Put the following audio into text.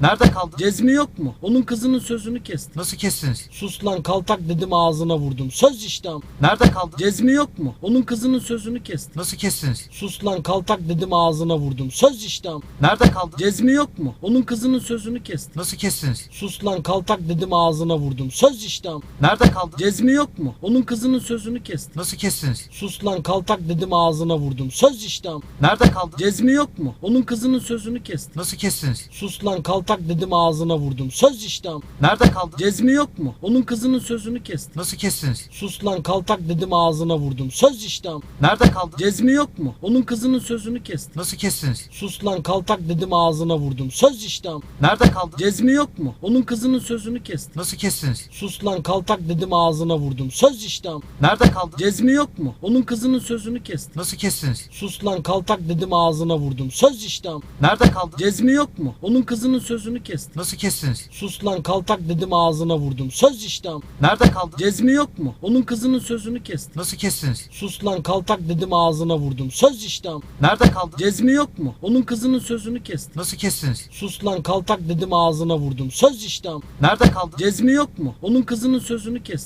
Nerede kaldı? Cezmi yok mu? Onun kızının sözünü kestim. Nasıl kestiniz? Sus lan kaltak dedim ağzına vurdum. Söz işte am- Nerede kaldı? Cezmi yok mu? Onun kızının sözünü kestim. Nasıl kestiniz? Sus lan kaltak dedim ağzına vurdum. Söz işte am- Nerede kaldı? Cezmi yok mu? Onun kızının sözünü kestim. Nasıl kestiniz? Sus lan kaltak dedim ağzına vurdum. Söz işte am- Nerede kaldı? Cezmi yok mu? Onun kızının sözünü kestim. Nasıl kestiniz? Sus lan kaltak dedim ağzına vurdum. Söz işte am- Nerede kaldı? Cezmi yok mu? Onun kızının sözünü kestim. Nasıl kestiniz? Sus lan kaltak dedim ağzına vurdum. Söz işte Nerede kaldı? Cezmi yok mu? Onun kızının sözünü kestim. Nasıl kestiniz? Sus lan kaltak dedim ağzına vurdum. Söz işte am- Nerede kaldı? Cezmi yok mu? Onun kızının sözünü kestim. Nasıl kestiniz? Sus lan kaltak dedim ağzına vurdum. Söz işte am- Nerede kaldı? Cezmi yok mu? Onun kızının sözünü kestim. Nasıl kestiniz? Sus lan kaltak dedim ağzına vurdum. Söz işte am- Nerede kaldı? Cezmi yok mu? Onun kızının sözünü kestim. Nasıl kestiniz? Sus lan kaltak dedim ağzına vurdum. Söz işte am- Nerede kaldı? Cezmi yok mu? Onun kızının sözünü kestim. Nasıl kestiniz? Sus lan kaltak dedim ağzına vurdum. Söz işte am- Nerede kaldı? Cezmi yok mu? Onun kızının sözünü kestim. Nasıl kestiniz? Sus lan kaltak dedim ağzına vurdum. Söz işte am- Nerede kaldı? Cezmi yok mu? Onun kızının sözünü kestim. Nasıl kestiniz? Sus lan kaltak dedim ağzına vurdum. Söz işte am- Nerede kaldı? Cezmi yok mu? Onun kızının sözünü kestim.